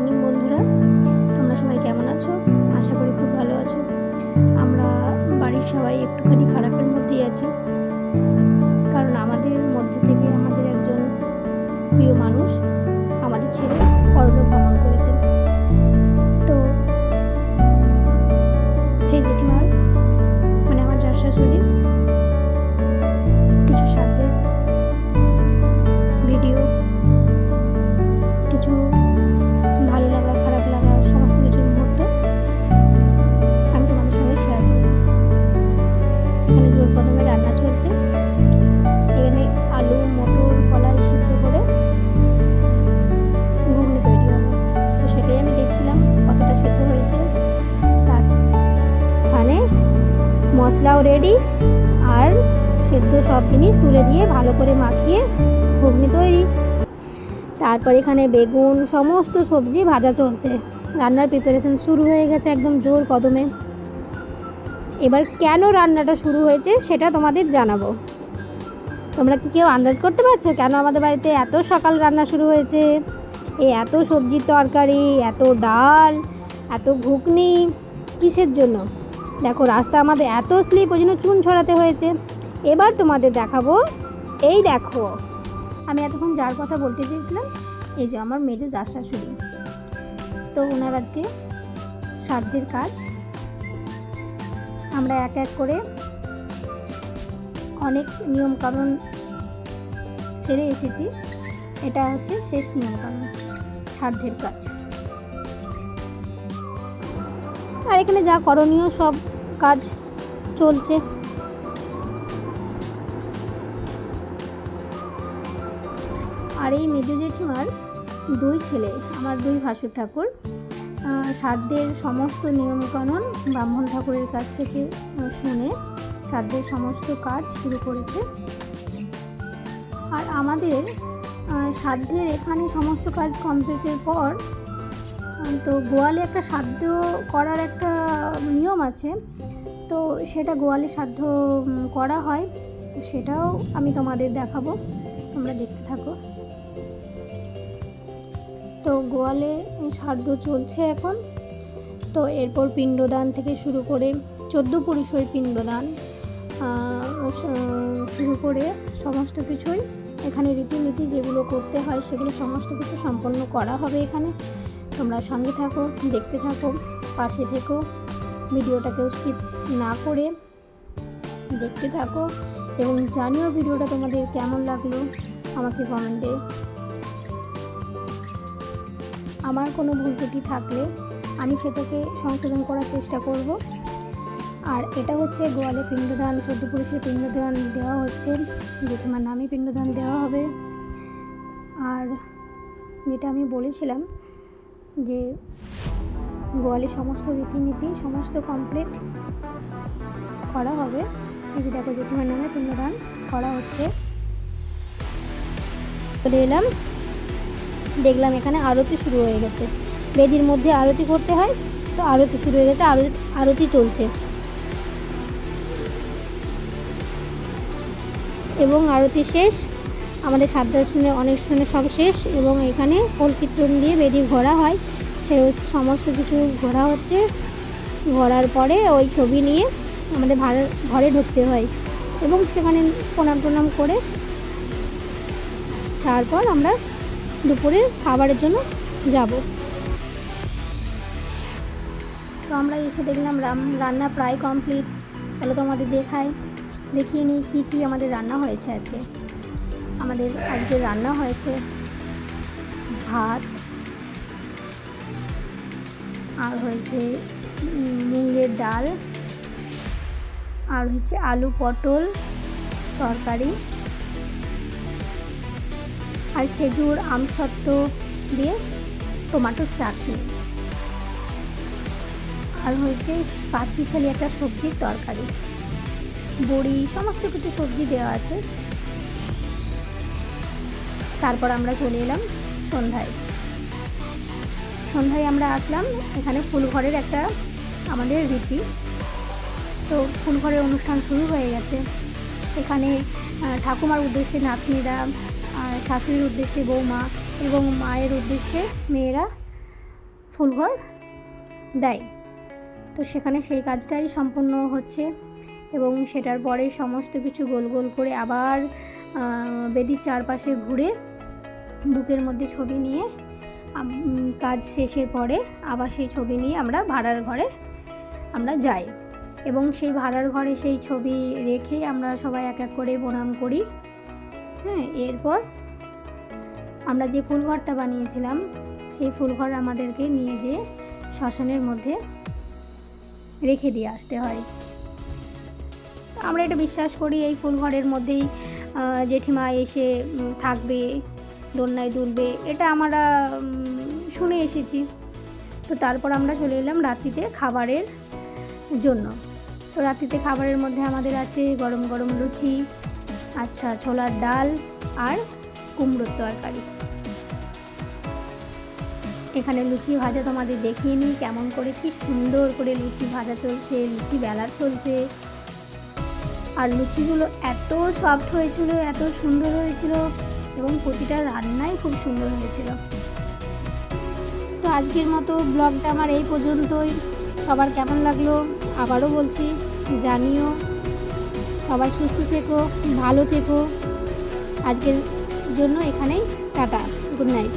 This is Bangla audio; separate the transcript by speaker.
Speaker 1: মর্নিং, বন্ধুরা। তোমরা সবাই কেমন আছো? আশা করি খুব ভালো আছো। আমরা বাড়ির সবাই একটুখানি খারাপের মধ্যেই আছে। কারণ আমাদের মধ্যে থেকে চলছে। এখানে আলু, মটর, কলাই সিদ্ধ করে ঘুগনি তৈরি হবে। তো সেটাই আমি দেখছিলাম কতটা সিদ্ধ হয়েছে। তার ওখানে মশলাও রেডি আর সেদ্ধ সব জিনিস তুলে দিয়ে ভালো করে মাখিয়ে ঘুগনি তৈরি। তারপর এখানে বেগুন, সমস্ত সবজি ভাজা চলছে। রান্নার প্রিপারেশন শুরু হয়ে গেছে একদম জোর কদমে। এবার কেন রান্নাটা শুরু হয়েছে সেটা তোমাদের জানাব। তোমরা কি কেউ আন্দাজ করতে পারছ কেন আমাদের বাড়িতে এত সকাল রান্না শুরু হয়েছে? এই এত সবজির তরকারি, এত ডাল, এত ঘুগনি, কিসের জন্য? দেখো, রাস্তা আমাদের এত স্লিপ, ওই জন্য চুন ছড়াতে হয়েছে। এবার তোমাদের দেখাবো, এই দেখো। আমি এতক্ষণ যার কথা বলতে চেয়েছিলাম, এই যে আমার মেজো যার শাশুড়ি তো ওনার আজকে সাধ্যের কাজ। আমরা এক এক করে অনেক নিয়মকানুন সেরে এসেছি। এটা হচ্ছে শেষ নিয়মকানুন, সাধ্যের কাজ। আর এখানে যা করণীয় সব কাজ চলছে। আর এই মেজো জেঠিমার দুই ছেলে, আমার দুই ভাসুর ঠাকুর। সাধ্যের সমস্ত নিয়মকানুন ব্রাহ্মণ ঠাকুরের কাছ থেকে শুনে সাধ্যের সমস্ত কাজ শুরু করেছে। আর আমাদের সাধ্যের এখানে সমস্ত কাজ কমপ্লিটের পর তো গোয়ালে একটা সাধ্য করার একটা নিয়ম আছে। তো সেটা গোয়ালে সাধ্য করা হয়। তো সেটাও আমি তোমাদের দেখাবো। তোমরা দেখতে থাকো। তো গোয়ালে সার্ধ চলছে এখন। তো এরপর পিণ্ডদান থেকে শুরু করে চোদ্দ পুরুষের পিণ্ডদান শুরু করে সমস্ত কিছুই। এখানে রীতিনীতি যেগুলো করতে হয় সেগুলো সমস্ত কিছু সম্পন্ন করা হবে এখানে। তোমরা সঙ্গে থাকো, দেখতে থাকো, পাশে থেকো, ভিডিওটাকেও স্কিপ না করে দেখতে থাকো। এবং জানিও ভিডিওটা তোমাদের কেমন লাগল, আমাকে কমেন্টে আমার কোনো ভুল ত্রুটি থাকলে আমি সেটাকে সংশোধন করার চেষ্টা করব। আর এটা হচ্ছে গোয়ালে পিণ্ডদান, চোদ্দ পুরুষের পিণ্ডদান দেওয়া হচ্ছে জেঠিমার নামে পিণ্ডদান দেওয়া হবে। আর যেটা আমি বলেছিলাম যে গোয়ালে সমস্ত রীতিনীতি, সমস্ত কমপ্লিট করা হবে। এই যে দেখো, জেঠিমার নামে পিণ্ডদান করা হচ্ছে। চলে এলাম। দেখলাম এখানে আরতি শুরু হয়ে গেছে। বেদির মধ্যে আরতি করতে হয়, তো আরতি শুরু হয়ে গেছে, আরতি আরতি চলছে। এবং আরতি শেষ, আমাদের সাধ্যাসনের অনুষ্ঠানের সব শেষ, এবং এখানে খোল কীর্তন দিয়ে বেদি ঘোরা হয়। সে সমস্ত কিছু ঘোরা হচ্ছে। ঘোরার পরে ওই ছবি নিয়ে আমাদের ভাড়া ঘরে ঢুকতে হয়। এবং সেখানে প্রণাম প্রণাম করে তারপর আমরা দুপুরের খাবারের জন্য যাব। তো আমরা এসে দেখলাম রান্না প্রায় কমপ্লিট চলো তোমাদের দেখাই দেখিয়ে নিই কী কী আমাদের রান্না হয়েছে আজকে। আমাদের আজকে রান্না হয়েছে ভাত আর হয়েছে উম, মুগের ডাল আর হচ্ছে আলু পটল তরকারি। আর খেজুর আমসত্ত্ব দিয়ে টমাটোর চাটনি। আর হয়েছে পাঁচমিশালি একটা সবজির তরকারি। বড়ি, সমস্ত কিছু সবজি দেওয়া আছে। তারপর আমরা চলে এলাম সন্ধ্যায়। সন্ধ্যায় আমরা আসলাম এখানে ফুলঘরের একটা আমাদের রীতি। তো ফুলঘরের অনুষ্ঠান শুরু হয়ে গেছে। এখানে ঠাকুমার উদ্দেশ্যে নাতনিরা শাশুড়ির উদ্দেশ্যে বৌমা এবং মায়ের উদ্দেশ্যে মেয়েরা ফুলঘর দেয়। তো সেখানে সেই কাজটাই সম্পূর্ণ হচ্ছে এবং সেটার পরে সমস্ত কিছু গোল গোল করে আবার বেদির চারপাশে ঘুরে বুকের মধ্যে ছবি নিয়ে কাজ শেষের পরে আবার সেই ছবি নিয়ে আমরা ভাড়ার ঘরে আমরা যাই। এবং সেই ভাড়ার ঘরে সেই ছবি রেখে আমরা সবাই এক এক করে প্রণাম করি। হ্যাঁ এরপর আমরা যে ফুলঘরটা বানিয়েছিলাম, সেই ফুলঘর আমাদেরকে নিয়ে যেয়ে শ্মশানের মধ্যে রেখে দিয়ে আসতে হয়। আমরা এটা বিশ্বাস করি, এই ফুলঘরের মধ্যেই জেঠিমা এসে থাকবে, দোলনায় দুলবে, এটা আমরা শুনে এসেছি। তো তারপর আমরা চলে এলাম রাত্রিতে খাবারের জন্য। তো রাত্রিতে খাবারের মধ্যে আমাদের আছে গরম গরম লুচি আচ্ছা ছোলার ডাল আর কুমড়োর তরকারি। এখানে লুচি ভাজা তোমাদের দেখিয়ে নিই কেমন করে কি সুন্দর করে লুচি ভাজা চলছে, লুচি বেলা চলছে। আর লুচিগুলো এত সফট হয়েছিল, এত সুন্দর হয়েছিল এবং প্রতিটা রান্নাই খুব সুন্দর হয়েছিল। তো আজকের মতো ব্লগটা আমার এই পর্যন্তই। সবার কেমন লাগল আবারও বলছি, জানিও। সবাই সুস্থ থেকো, ভালো থেকো। আজকের জন্য এখানেই টাটা গুড নাইট।